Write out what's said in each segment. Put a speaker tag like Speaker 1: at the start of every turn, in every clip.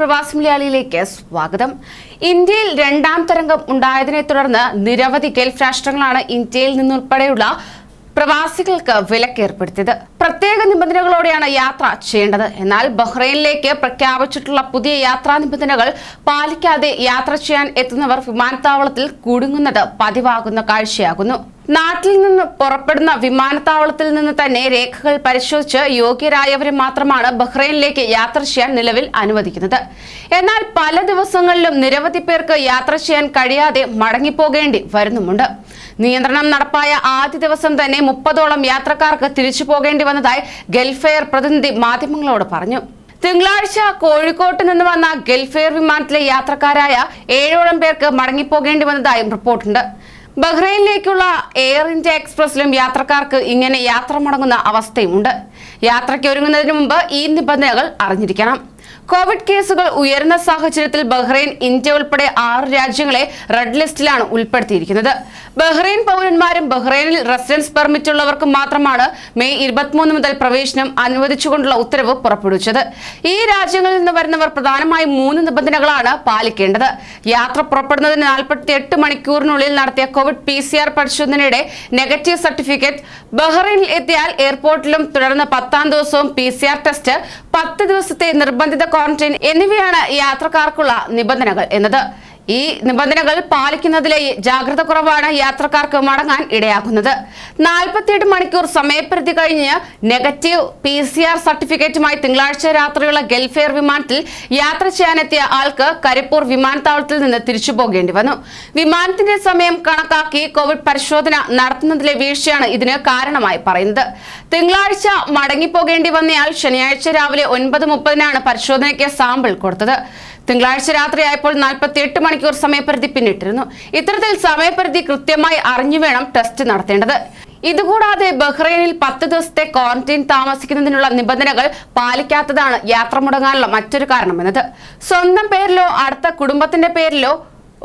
Speaker 1: പ്രവാസി മലയാളിയിലേക്ക് സ്വാഗതം. ഇന്ത്യയിൽ രണ്ടാം തരംഗം ഉണ്ടായതിനെ തുടർന്ന് നിരവധി ഗൾഫ് രാഷ്ട്രങ്ങളാണ് ഇന്ത്യയിൽ നിന്നുൾപ്പെടെയുള്ള പ്രവാസികൾക്ക് വിലക്കേർപ്പെടുത്തിയത്. പ്രത്യേക നിബന്ധനകളോടെയാണ് യാത്ര ചെയ്യേണ്ടത്. എന്നാൽ ബഹ്റൈനിലേക്ക് പ്രഖ്യാപിച്ചിട്ടുള്ള പുതിയ യാത്രാ നിബന്ധനകൾ പാലിക്കാതെ യാത്ര ചെയ്യാൻ എത്തുന്നവർ വിമാനത്താവളത്തിൽ കുടുങ്ങുന്നത് പതിവാകുന്ന കാഴ്ചയാകുന്നു. നാട്ടിൽ നിന്ന് പുറപ്പെടുന്ന വിമാനത്താവളത്തിൽ നിന്ന് തന്നെ രേഖകൾ പരിശോധിച്ച് യോഗ്യരായവരെ മാത്രമാണ് ബഹ്റൈനിലേക്ക് യാത്ര ചെയ്യാൻ നിലവിൽ അനുവദിക്കുന്നത്. എന്നാൽ പല ദിവസങ്ങളിലും നിരവധി പേർക്ക് യാത്ര ചെയ്യാൻ കഴിയാതെ മടങ്ങിപ്പോകേണ്ടി വരുന്നുമുണ്ട്. നിയന്ത്രണം നടപ്പായ ആദ്യ ദിവസം തന്നെ മുപ്പതോളം യാത്രക്കാർക്ക് തിരിച്ചു പോകേണ്ടി വന്നതായി ഗൾഫെയർ പ്രതിനിധി മാധ്യമങ്ങളോട് പറഞ്ഞു. തിങ്കളാഴ്ച കോഴിക്കോട്ട് നിന്ന് വന്ന ഗൾഫെയർ വിമാനത്തിലെ യാത്രക്കാരായ ഏഴോളം പേർക്ക് മടങ്ങിപ്പോകേണ്ടി വന്നതായും റിപ്പോർട്ടുണ്ട്. ബഹ്റൈനിലേക്കുള്ള എയർ ഇന്ത്യ എക്സ്പ്രസിലും യാത്രക്കാർക്ക് ഇങ്ങനെ യാത്ര മുടങ്ങുന്ന അവസ്ഥയുമുണ്ട്. യാത്രയ്ക്ക് ഒരുങ്ങുന്നതിന് മുമ്പ് ഈ നിബന്ധനകൾ അറിഞ്ഞിരിക്കണം. കോവിഡ് കേസുകൾ ഉയർന്ന സാഹചര്യത്തിൽ ബഹ്റൈൻ ഇന്ത്യ ഉൾപ്പെടെ ആറ് രാജ്യങ്ങളെ റെഡ് ലിസ്റ്റിലാണ് ഉൾപ്പെടുത്തിയിരിക്കുന്നത്. ബഹ്റൈൻ പൗരന്മാരും ബഹ്റൈനിൽ റെസിഡൻസ് പെർമിറ്റ് ഉള്ളവർക്ക് മാത്രമാണ് മെയ് ഇരുപത്തിമൂന്ന് മുതൽ പ്രവേശനം അനുവദിച്ചുകൊണ്ടുള്ള ഉത്തരവ് പുറപ്പെടുവിച്ചത്. ഈ രാജ്യങ്ങളിൽ നിന്ന് വരുന്നവർ പ്രധാനമായും മൂന്ന് നിബന്ധനകളാണ് പാലിക്കേണ്ടത്. യാത്ര പുറപ്പെടുന്നതിന് നാൽപ്പത്തി എട്ട് മണിക്കൂറിനുള്ളിൽ നടത്തിയ കോവിഡ് പി സി ആർ പരിശോധനയുടെ നെഗറ്റീവ് സർട്ടിഫിക്കറ്റ് ബഹ്റൈനിൽ എത്തിയാൽ എയർപോർട്ടിലും തുടർന്ന് പത്താം ദിവസവും പി സി ആർ ടെസ്റ്റ് പത്ത് ദിവസത്തെ നിർബന്ധിത ക്വാറന്റൈൻ എന്നിവയാണ് യാത്രക്കാർക്കുള്ള നിബന്ധനകൾ എന്നത്. ഈ നിബന്ധനകൾ പാലിക്കുന്നതിലെ ജാഗ്രത കുറവാണ് യാത്രക്കാർക്ക് മടങ്ങാൻ ഇടയാക്കുന്നത് നാൽപ്പത്തിയെട്ട് മണിക്കൂർ സമയപരിധി കഴിഞ്ഞ് നെഗറ്റീവ് പി സി ആർ സർട്ടിഫിക്കറ്റുമായി തിങ്കളാഴ്ച രാത്രിയുള്ള ഗൾഫ് എയർ വിമാനത്തിൽ യാത്ര ചെയ്യാനെത്തിയ ആൾക്ക് കരിപ്പൂർ വിമാനത്താവളത്തിൽ നിന്ന് തിരിച്ചു പോകേണ്ടി വന്നു. വിമാനത്തിന്റെ സമയം കണക്കാക്കി കോവിഡ് പരിശോധന നടത്തുന്നതിലെ വീഴ്ചയാണ് ഇതിന് കാരണമായി പറയുന്നത്. തിങ്കളാഴ്ച മടങ്ങിപ്പോകേണ്ടി വന്നയാൾ ശനിയാഴ്ച രാവിലെ ഒൻപത് മുപ്പതിനാണ് പരിശോധനയ്ക്ക് സാമ്പിൾ കൊടുത്തത്. തിങ്കളാഴ്ച രാത്രിയായപ്പോൾ നാൽപ്പത്തി എട്ട് മണിക്കൂർ സമയപരിധി പിന്നിട്ടിരുന്നു. ഇത്തരത്തിൽ സമയപരിധി കൃത്യമായി അറിഞ്ഞു വേണം ടെസ്റ്റ് നടത്തേണ്ടത്. ഇതുകൂടാതെ ബഹ്റൈനിൽ പത്ത് ദിവസത്തെ ക്വാറന്റൈൻ താമസിക്കുന്നതിനുള്ള നിബന്ധനകൾ പാലിക്കാത്തതാണ് യാത്ര മുടങ്ങാനുള്ള മറ്റൊരു കാരണമെന്നത്. സ്വന്തം പേരിലോ അടുത്ത കുടുംബത്തിന്റെ പേരിലോ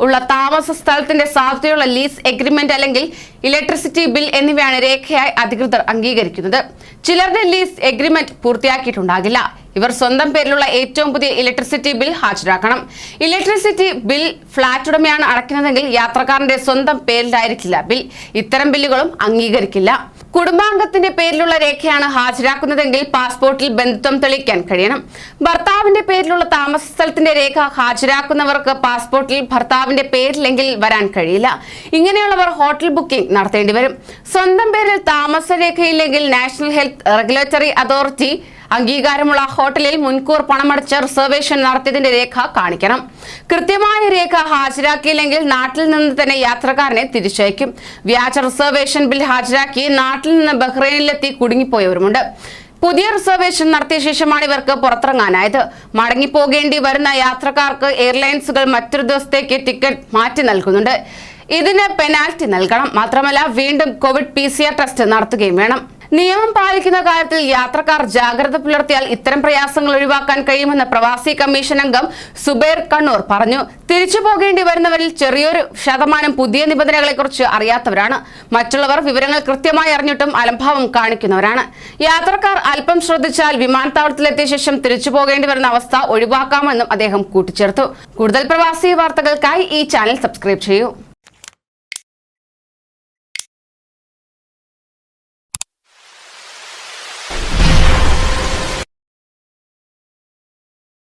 Speaker 1: ഉള്ള താമസ സ്ഥലത്തിന്റെ സാധ്യതയുള്ള ലീസ് എഗ്രിമെന്റ് അല്ലെങ്കിൽ ഇലക്ട്രിസിറ്റി ബിൽ എന്നിവയാണ് രേഖയായി അധികൃതർ അംഗീകരിക്കുന്നത്. ചിലരുടെ ലീസ് എഗ്രിമെന്റ് പൂർത്തിയാക്കിയിട്ടുണ്ടാകില്ല. ഇവർ സ്വന്തം പേരിലുള്ള ഏറ്റവും പുതിയ ഇലക്ട്രിസിറ്റി ബിൽ ഹാജരാക്കണം. ഇലക്ട്രിസിറ്റി ബിൽ ഫ്ളാറ്റ് ഉടമയാണ് അടയ്ക്കുന്നതെങ്കിൽ യാത്രക്കാരന്റെ സ്വന്തം പേരിലായിരിക്കില്ല ബിൽ. ഇത്തരം ബില്ലുകളും അംഗീകരിക്കില്ല. കുടുംബാംഗത്തിന്റെ പേരിലുള്ള രേഖയാണ് ഹാജരാക്കുന്നതെങ്കിൽ പാസ്പോർട്ടിൽ ബന്ധുത്വം തെളിയിക്കാൻ കഴിയണം. ഭർത്താവിന്റെ പേരിലുള്ള താമസ സ്ഥലത്തിന്റെ രേഖ ഹാജരാക്കുന്നവർക്ക് പാസ്പോർട്ടിൽ ഭർത്താവിന്റെ പേരിലെങ്കിൽ വരാൻ കഴിയില്ല. ഇങ്ങനെയുള്ളവർ ഹോട്ടൽ ബുക്കിംഗ് നടത്തേണ്ടി വരും. സ്വന്തം പേരിൽ താമസ രേഖയില്ലെങ്കിൽ നാഷണൽ ഹെൽത്ത് റെഗുലേറ്ററി അതോറിറ്റി അംഗീകാരമുള്ള ഹോട്ടലിൽ മുൻകൂർ പണമടച്ച് റിസർവേഷൻ നടത്തിയതിന്റെ രേഖ കാണിക്കണം. കൃത്യമായ രേഖ ഹാജരാക്കിയില്ലെങ്കിൽ നാട്ടിൽ നിന്ന് തന്നെ യാത്രക്കാരനെ തിരിച്ചയക്കും. വ്യാജ റിസർവേഷൻ ബിൽ ഹാജരാക്കി നാട്ടിൽ നിന്ന് ബഹ്റൈനിലെത്തി കുടുങ്ങിപ്പോയവരുമുണ്ട്. പുതിയ റിസർവേഷൻ നടത്തിയ ശേഷമാണ് ഇവർക്ക് പുറത്തിറങ്ങാനായത്. മടങ്ങിപ്പോകേണ്ടി വരുന്ന യാത്രക്കാർക്ക് എയർലൈൻസുകൾ മറ്റൊരു ദിവസത്തേക്ക് ടിക്കറ്റ് മാറ്റി നൽകുന്നുണ്ട്. ഇതിന് പെനാൽറ്റി നൽകണം. മാത്രമല്ല വീണ്ടും കോവിഡ് പി ടെസ്റ്റ് നടത്തുകയും വേണം. നിയമം പാലിക്കുന്ന കാര്യത്തിൽ യാത്രക്കാർ ജാഗ്രത പുലർത്തിയാൽ ഇത്തരം പ്രയാസങ്ങൾ ഒഴിവാക്കാൻ കഴിയുമെന്ന് പ്രവാസി കമ്മീഷൻ അംഗം സുബൈർ കണ്ണൂർ പറഞ്ഞു. തിരിച്ചു പോകേണ്ടി വരുന്നവരിൽ ചെറിയൊരു ശതമാനം പുതിയ നിബന്ധനകളെക്കുറിച്ച് അറിയാത്തവരാണ്. മറ്റുള്ളവർ വിവരങ്ങൾ കൃത്യമായി അറിഞ്ഞിട്ടും അലംഭാവം കാണിക്കുന്നവരാണ്. യാത്രക്കാർ അല്പം ശ്രദ്ധിച്ചാൽ വിമാനത്താവളത്തിലെത്തിയ ശേഷം തിരിച്ചു പോകേണ്ടി വരുന്ന അവസ്ഥ ഒഴിവാക്കാമെന്നും അദ്ദേഹം കൂട്ടിച്ചേർത്തു. കൂടുതൽ പ്രവാസി വാർത്തകൾക്കായി ഈ ചാനൽ സബ്സ്ക്രൈബ് ചെയ്യൂ.